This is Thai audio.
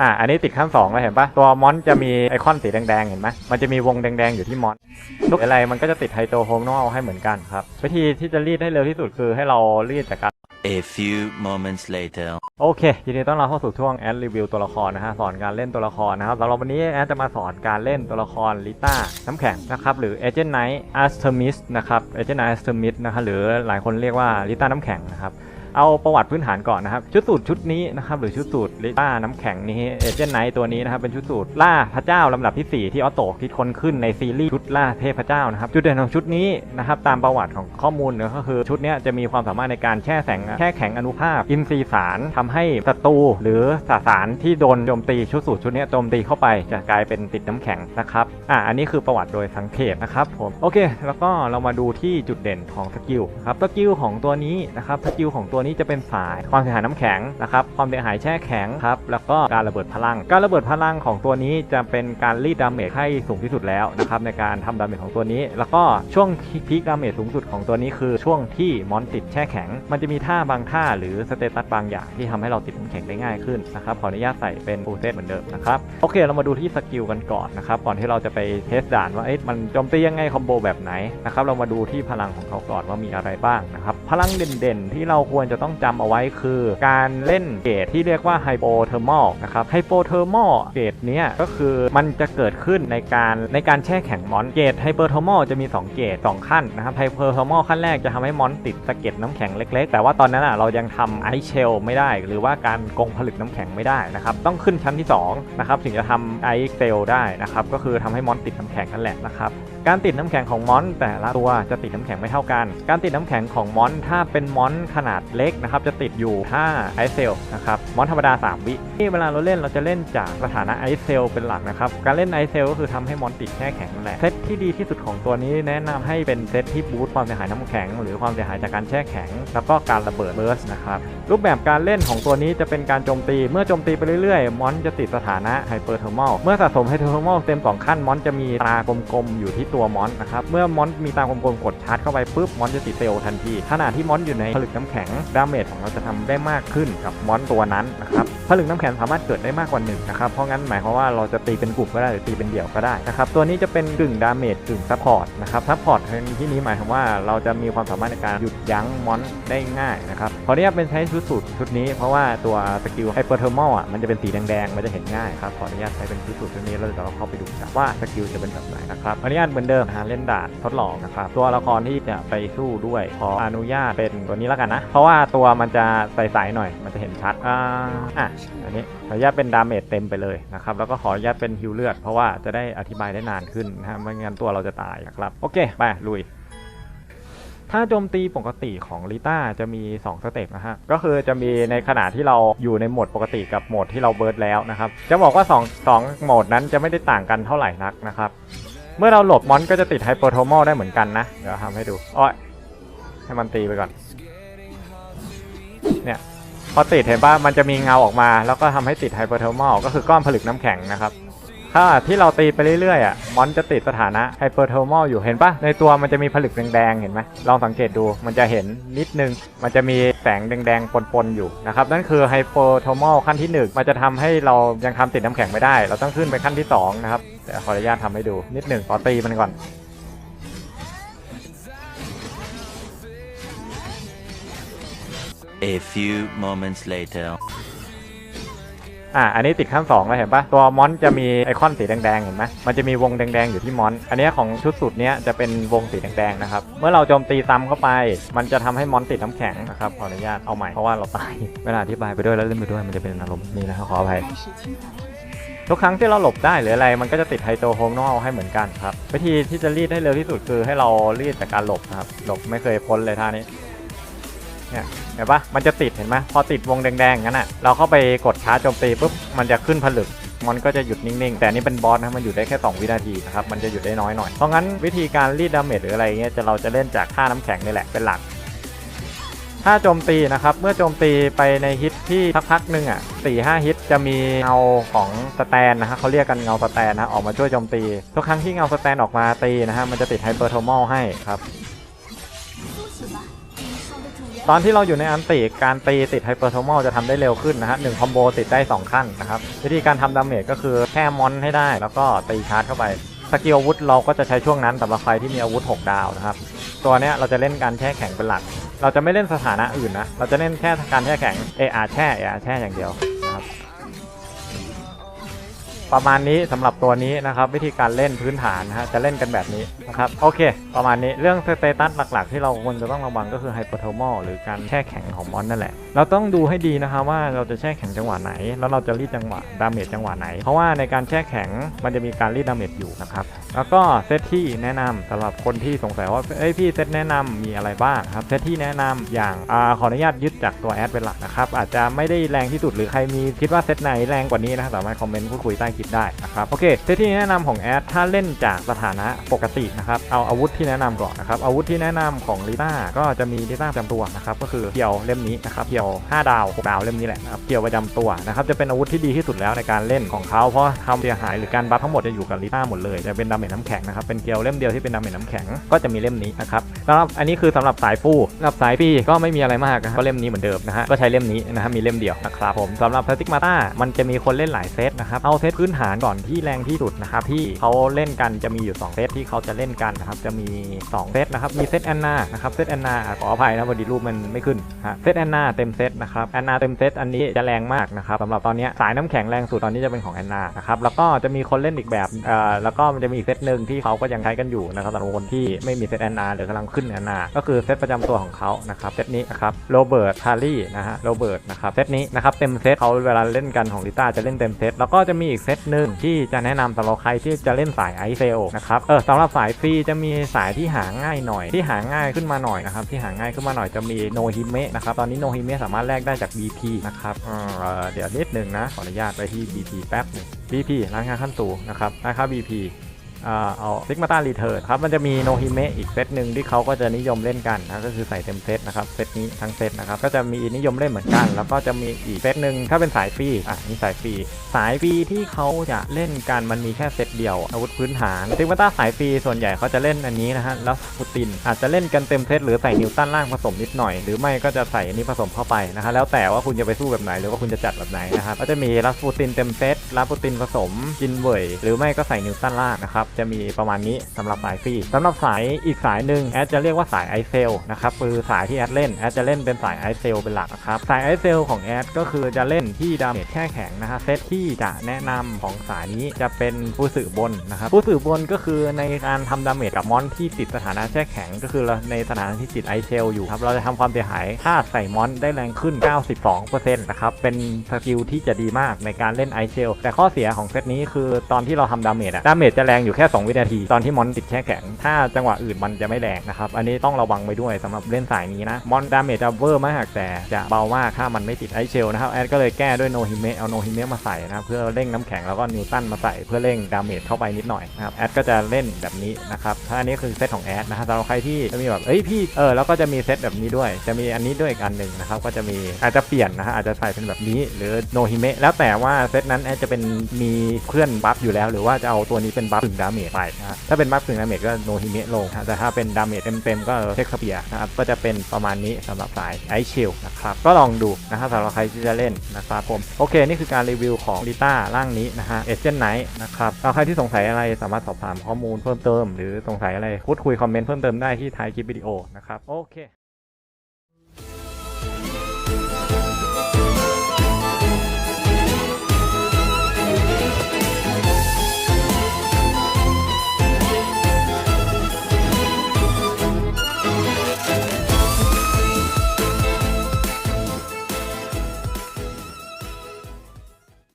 อะอันนี้ติดขั้น2แล้วเห็นปะตัวมอนจะมีไอคอนสีแดงๆ เห็นไหมมันจะมีวงแดงๆ อยู่ที่มอนลูกอะไรมันก็จะติดไฮโตโฮมนอลให้เหมือนกันครับ วิธีที่จะรีดให้เร็วที่สุดคือให้เรารีดจากการ A few moments later. โอเคยินดีต้อนรับเข้าสู่ช่วงแอดรีวิวตัวละครนะฮะสอนการเล่นตัวละครนะครับสำหรับวันนี้แอดจะมาสอนการเล่นตัวละครลิต้าน้ำแข็งนะครับหรือ Agent Knight Artemis นะครับ Agent Knight Artemis นะครับหรือหลายคนเรียกว่าลิต้าน้ำแข็งนะครับ เอาประวัติพื้นฐานก่อนนะครับ ชุดสูตรชุดนี้นะครับหรือชุดสูตรลิต้าน้ำแข็งนี้เอเจนต์ไนตัวนี้นะครับเป็นชุดสูตรล่าพระเจ้าลำดับที่ 4 ที่ออโต้คิดค้นขึ้นในซีรีส์ชุดล่าเทพเจ้านะครับจุดเด่นของชุดนี้นะครับตามประวัติของข้อมูลเนี่ยก็คือชุดนี้จะมีความสามารถในการแช่แสงแช่แข็งอนุภาพอินทรีสารทำให้ศัตรูหรือสสารที่โดนโจมตีชุดสูตรชุดนี้โจมตีเข้าไปจะกลายเป็นติดน้ำแข็งนะครับอะอันนี้คือประวัติโดยสังเขปนะครับผมโอเค แล้วก็เรามาดูที่จุดเด่นของสกิลครับสกิลของตัวนี้นะครับสกิลของตัวนี้จะเป็นสายความเสียหายน้ำแข็งนะครับความเสียหายแช่แข็งครับแล้วก็การระเบิดพลัง การระเบิดพลังของตัวนี้จะเป็นการรีดดาเมจให้สูงที่สุดแล้วนะครับในการทำดาเมจของตัวนี้ แล้วก็ช่วงพีคดาเมจสูงสุดของตัวนี้คือช่วงที่มอนติดแช่แข็ง มันจะมีท่าบางท่าหรือสเตตัสบางอย่างที่ทำให้เราติดน้ำแข็งได้ง่ายขึ้นนะครับขออนุญาตใส่เป็นฟูเซตเหมือนเดิมนะครับโอเคเรามาดูที่สกิลกันก่อนนะครับก่อนที่เราจะไปเทสด่านว่าเอ๊ะมันโจมตียังไงคอมโบแบบไหนนะครับเรามาดูที่พลังของเขาก่อนว่ามีอะไรบ้างนะครับ พลังเด่นๆ ที่เราควรจะต้องจำเอาไว้คือ การเล่นเกรดที่เรียกว่าไฮโปเทอร์มอลนะครับไฮโปเทอร์มอลเกรดเนี้ยก็คือมันจะเกิดขึ้นในการในการแช่แข็งมอนเกรดไฮเปอร์เทอร์มอลจะมี2เกรด2ขั้นนะครับไฮเปอร์เทอร์มอลขั้นแรกจะทำให้มอนติดสะเก็ดน้ำแข็งเล็ก ๆ แต่ว่าตอนนั้นอะเรายังทำไอเชลไม่ได้ หรือว่าการกงผลึกน้ำแข็งไม่ได้นะครับต้องขึ้นชั้นที่2นะครับถึงจะทำไอเซลได้นะครับก็คือทำให้มอนติดน้ำแข็งนั่นแหละนะครับ การติดน้ำแข็งของมอนแต่ละตัวจะติดน้ำแข็งไม่เท่ากัน การติดน้ำแข็งของมอนถ้าเป็นมอนขนาดเล็กนะครับจะติดอยู่ถ้าไอเซลนะครับมอนธรรมดา 3 วิที่เวลาเราเล่นเราจะเล่นจากสถานะไอเซลเป็นหลักนะครับการเล่นไอเซลก็คือทำให้มอนติดแช่แข็งแหละเซตที่ดีที่สุดของตัวนี้แนะนำให้เป็นเซตที่บูตความเสียหายน้ำแข็ง หรือความเสียหายจากการแช่แข็ง แล้วก็การระเบิดเบิร์สนะครับรูปแบบการเล่นของตัวนี้จะเป็นการโจมตีเมื่อโจมตีไปเรื่อยๆมอนจะติดสถานะไฮเปอร์เทอร์มอลเมื่อสะสมไฮเปอร์เทอร์มอลเต็ม2ขั้นมอนจะมีตากลมๆอยู่ที่ตัวมอนนะครับ เมื่อมอนมีตามกลมกด ชาร์จเข้าไปปุ๊บมอนจะติดเซลล์ทันทีขณะที่มอนอยู่ในผลึกน้ำแข็งดาเมจของเราจะทำได้มากขึ้นกับมอนตัวนั้นนะครับผลึกน้ำแข็งสามารถเกิดได้มากกว่าหนึ่งนะครับเพราะงั้นหมายความว่าเราจะตีเป็นกลุ่มก็ได้หรือตีเป็นเดี่ยวก็ได้นะครับตัวนี้จะเป็นกึ่งดาเมจกึ่งซัพพอร์ตนะครับซัพพอร์ตในที่นี้หมายความว่าเราจะมีความสามารถในการหยุดยั้งมอนได้ง่ายนะครับขออนุญาตเป็นใช้ชุดสูตรชุดนี้เพราะว่าตัวสกิลไฮเปอร์เทอร์มอลอะมันจะเป็นสีแดงๆมันจะเห็นง่ายครับขออนุญาตใช้เป็นชุดสูตรชุดนี้แล้วเดี๋ยวเราเข้าไปดูว่าสกิลจะเป็นแบบไหนนะครับอนุญาตเหมือนเดิมหาเล่นดาดทดลองนะครับตัวละครที่จะไปสู้ด้วย ขออนุญาตเป็นตัวนี้แล้วกันนะ เพราะว่าตัวมันจะใสๆหน่อย มันจะเห็นชัด อ่าอะอันนี้ขออนุญาตเป็นดาเมจเต็มไปเลยนะครับ แล้วก็ขออนุญาตเป็นฮิวเลือด เพราะว่าจะได้อธิบายได้นานขึ้นนะฮะ ไม่งั้นตัวเราจะตายนะครับ โอเค ไป ลุยถ้าโจมตีปกติของลิต้าจะมี 2 สเต็ปนะฮะ ก็คือจะมีในขณะที่เราอยู่ในโหมดปกติกับโหมดที่เราเบิร์ดแล้วนะครับ จะบอกว่า 2 2โหมดนั้นจะไม่ได้ต่างกันเท่าไหร่นักนะครับ เมื่อเราหลบมอนก็จะติดไฮเปอร์โทมอลได้เหมือนกันนะ เดี๋ยวทำให้ดูอ้อยให้มันตีไปก่อน เนี่ย พอติดเห็นป่ะมันจะมีเงาออกมา แล้วก็ทำให้ติดไฮเปอร์โทมอลก็คือก้อนผลึกน้ำแข็งนะครับ ถ้าที่เราตีไปเรื่อยๆอะมอนจะติดสถานะไฮเปอร์โทอร์มอลอยู่เห็นปะในตัวมันจะมีผลึกแดงๆเห็นไหมลองสังเกตดูมันจะเห็นนิดนึง มันจะมีแสงแดงๆปนๆอยู่นะครับนั่นคือไฮเปอร์โทอร์มอลขั้นที่หนึ่งมันจะทำให้เรายังทำติดน้ำแข็งไม่ได้ เราต้องขึ้นไปขั้นที่สองนะครับเดี๋ยวขออนุญาตทำให้ดูนิดหนึ่งขอตีมันก่อน A few moments later. อะอันนี้ติดขั้น2แล้วเห็นปะตัวมอนจะมีไอคอนสีแดงๆเห็นไหมมันจะมีวงแดงๆอยู่ที่มอน อันนี้ของชุดสุดเนี้ยจะเป็นวงสีแดงๆนะครับเมื่อเราโจมตีซ้ำเข้าไป มันจะทำให้มอนติดน้ำแข็งนะครับขออนุญาตเอาใหม่เพราะว่าเราตายเวลาอธิบายไปด้วยแล้วเล่นไปด้วยมันจะเป็นอารมณ์นี้นะครับขออภัยทุกครั้งที่เราหลบได้หรืออะไรมันก็จะติดไฮโตโฮมนอลให้เหมือนกันครับ วิธีที่จะรีดให้เร็วที่สุดคือให้เรารีดจากการหลบนะครับหลบไม่เคยพ้นเลยท่านี้ เนี่ยเห็นปะมันจะติดเห็นไหมพอติดวงแดงๆงั้นอะเราเข้าไปกดช้าโจมตีปุ๊บมันจะขึ้นผลึกมอนก็จะหยุดนิ่งๆ แต่นี่เป็นบอสนะมันอยู่ได้แค่ 2 วินาทีนะครับ มันจะหยุดได้น้อยหน่อย เพราะงั้นวิธีการรีดดาเมจหรืออะไรเงี้ยจะเราจะเล่นจากท่าน้ำแข็งนี่แหละเป็นหลัก ถ้าโจมตีนะครับ เมื่อโจมตีไปในฮิตที่พักๆนึงอะสี่ห้าฮิตจะมีเงาของสแตนนะฮะเขาเรียกกันเงาสแตนนะออกมาช่วยโจมตี ทุกครั้งที่เงาสแตนออกมาตีนะฮะมันจะติดไฮเปอร์โทมอลให้ครับ ตอนที่เราอยู่ในอันติการตีติดไฮเปอร์โทมอลจะทำได้เร็วขึ้นนะฮะหนึ่งคอมโบติดได้ 2 ขั้นนะครับ วิธีการทำดาเมจก็คือแค่มอนให้ได้ แล้วก็ตีชาร์จเข้าไปสกิลอาวุธเราก็จะใช้ช่วงนั้นสำหรับใครที่มีอาวุธ 6 ดาวนะครับ ตัวเนี้ยเราจะเล่นการแช่แข็งเป็นหลัก เราจะไม่เล่นสถานะอื่นนะ เราจะเล่นแค่การแช่แข็งเออาแช่เออาแช่อย่างเดียว ประมาณนี้สำหรับตัวนี้นะครับ วิธีการเล่นพื้นฐานนะฮะจะเล่นกันแบบนี้นะครับโอเค ประมาณนี้เรื่องสเตตัสหลักๆ ที่เราควรจะต้องระวังก็คือไฮเปอร์เทมอลหรือการแช่แข็งของมอนนั่นแหละ เราต้องดูให้ดีนะครับว่าเราจะแช่แข็งจังหวะไหน แล้วเราจะรีดจังหวะดาเมจจังหวะไหน เพราะว่าในการแช่แข็งมันจะมีการรีดดาเมจอยู่นะครับ แล้วก็เซตที่แนะนำสำหรับคนที่สงสัยว่าเอ้ยพี่เซตแนะนำมีอะไรบ้างครับเซตที่แนะนำอย่างอขออนุญาตยึดจากตัวแอดเป็นหลักนะครับอาจจะไม่ได้แรงที่สุดหรือใครมีคิดว่าเซตไหนแรงกว่านี้นะสามารถคอมเมนต์พูดคุยใต้คลิปได้นะครับโอเคเซตที่แนะนำของแอดถ้าเล่นจากสถานะปกตินะครับเอาอาวุธที่แนะนำก่อนนะครับอาวุธที่แนะนำของลิต้าก็จะมีลิต้าประจำตัวนะครับก็คือเกี่ยวเล่มนี้นะครับเกี่ยว 5 ดาว 6 ดาวเล่มนี้แหละนะครับเกี่ยวประจำตัวนะครับจะเป็นอาวุธที่ดีที่สุดแล้วในการเล่นของเขาเพราะทำเสียหายหรือการบัฟทั้งหมดจะอยู่กับลิต้าหมดเลยจะเป็นดาเมจน้ำแข็งนะครับเป็นเกลียวเล่มเดียวที่เป็นดาเมจน้ำแข็งก็จะมีเล่มนี้นะครับสำหรับอันนี้คือสำหรับสายฟูสำหรับสายปีก็ไม่มีอะไรมากนะครับก็เล่มนี้เหมือนเดิมนะฮะก็ใช้เล่มนี้นะฮะมีเล่มเดียวนะครับผมสำหรับพลาสติกมาต้ามันจะมีคนเล่นหลายเซตนะครับเอาเซตพื้นฐานก่อนที่แรงที่สุดนะครับที่เขาเล่นกันจะมีอยู่ 2 เซตที่เขาจะเล่นกันนะครับจะมี 2 เซตนะครับมีเซตแอนนานะครับเซตแอนนาขออภัยนะพอดีรูปมันไม่ขึ้นฮะเซตแอนนาเต็มเซตนะครับแอนนาเต็มเซตอันนี้จะแรงมากนะครับสำหรับตอนนี้สายน้ำแข็งแรงสุดตอนนี้จะเป็นของแอนนานะครับแล้วก็จะมีคนเล่นอีกแบบเอ่อแล้วก็มันจะมีเซตหนึ่งที่เขาก็ยังใช้กันอยู่นะครับสำหรับคนที่ไม่มีเซตแอนนาหรือกำลังขึ้นแอนนาก็คือเซตประจำตัวของเขานะครับเซตนี้นะครับโรเบิร์ตฮาร์รี่นะฮะโรเบิร์ตนะครับเซตนี้นะครับเต็มเซตเขาเวลาเล่นกันของลิต้าจะเล่นเต็มเซตแล้วก็จะมีอีกเซตหนึ่งที่จะแนะนำสำหรับใครที่จะเล่นสายไอเซลนะครับเออสำหรับสายฟรีจะมีสายที่หาง่ายหน่อยที่หาง่ายขึ้นมาหน่อยนะครับที่หาง่ายขึ้นมาหน่อยจะมีโนฮิเมะนะครับตอนนี้โนฮิเมะสามารถแลกได้จาก BP นะครับเออเดี๋ยวนิดหนึ่งนะขออนุญาตไปที่ BP แป๊บนึง BP ร้านค้าขั้นสูงนะครับร้านค้า BP เอาซิกมาตารีเทิร์ครับมันจะมีโนฮิเมะอีกเซตหนึ่งที่เขาก็จะนิยมเล่นกันนะก็คือใส่เต็มเซตนะครับเซตนี้ทั้งเซตนะครับก็จะมีนิยมเล่นเหมือนกัน แล้วก็จะมีอีกเซตหนึ่งถ้าเป็นสายฟรีอะนี่สายฟรีสายฟรีที่เขาจะเล่นกันมันมีแค่เซตเดียวอาวุธพื้นฐานซิกมาตาสายฟรีส่วนใหญ่เขาจะเล่นอันนี้นะฮะแล้วปูติน อาจจะเล่นกันเต็มเซตหรือใส่นิวตันล่างผสมนิดหน่อย หรือไม่ก็จะใส่อันนี้ผสมเข้าไปนะฮะแล้วแต่ว่าคุณจะไปสู้แบบไหนหรือว่าคุณจะจัดแบบไหนนะครับก็จะมีลัสปูตินเต็มเซตลัสปูตินผสมจินเวยหรือไม่ก็ใส่นิวตันล่างนะครับจะมีประมาณนี้สำหรับสายฟรีสำหรับสายอีกสายหนึ่งแอดจะเรียกว่าสายไอเซลนะครับคือสายที่แอดเล่นแอดจะเล่นเป็นสายไอเซลเป็นหลักนะครับสายไอเซลของแอดก็คือจะเล่นที่ดาเมจแค่แข็งนะฮะเซตที่จะแนะนำของสายนี้จะเป็นผู้สื่อบนนะครับผู้สื่อบนก็คือในการทำดาเมจกับมอนที่ติดสถานะแช่แข็ง ก็คือเราในสถานะที่ติดไอเซลอยู่ครับเราจะทำความเสียหายถ้าใส่มอนได้แรงขึ้น 92%นะครับเป็นสกิลที่จะดีมากในการเล่นไอเซลแต่ข้อเสียของเซตนี้คือตอนที่เราทำดาเมจอะดาเมจจะแรงอยู่แค่ค่2วินาที ตอนที่มอนติดแช่แข็ง ถ้าจังหวะอื่นมันจะไม่แรงนะครับ อันนี้ต้องระวังไว้ด้วยสำหรับเล่นสายนี้นะ มอนดาเมจจะเวอร์มากแต่จะเบามากถ้ามันไม่ติดไอเชลนะครับ แอดก็เลยแก้ด้วยโนฮิเมะ เอาโนฮิเมะมาใส่นะเพื่อเร่งน้ำแข็งแล้วก็นิวตันมาใส่เพื่อเร่งดาเมจเข้าไปนิดหน่อยนะครับ แอดก็จะเล่นแบบนี้นะครับถ้าอันนี้คือเซตของแอดนะครับสำหรับใครที่จะมีแบบเอ้ยพี่เออแล้วก็จะมีเซตแบบนี้ด้วย จะมีอันนี้ด้วยอีกอันหนึ่งนะครับก็จะมีอาจจะเปลี่ยนนะฮะอาจจะใส่เป็นแบบนี้หรือโนฮิเมะแล้วแต่ว่าเซตนั้นแอดจะเป็นมีเพื่อนบัฟอยู่แล้ว หรือว่าจะเอาตัวนี้เป็นบัฟถึงดาเมจไปนะถ้าเป็นบัฟถึงดาเมจก็โนฮิเมะลงนะแต่ถ้าเป็นดาเมจเต็มๆก็เช็คสเปียนะครับก็จะเป็นประมาณนี้สำหรับสายไอชิลนะครับก็ลองดูนะครับสำหรับใครที่จะเล่นนะครับผมโอเค นี่คือการรีวิวของลิต้าร่างนี้นะฮะเอเจนไนท์นะครับแล้วใครที่สงสัยอะไรสามารถสอบถามข้อมูลเพิ่มเติม หรือสงสัยอะไรพูดคุยคอมเมนต์เพิ่มเติมได้ที่ท้ายคลิปวิดีโอนะครับโอเค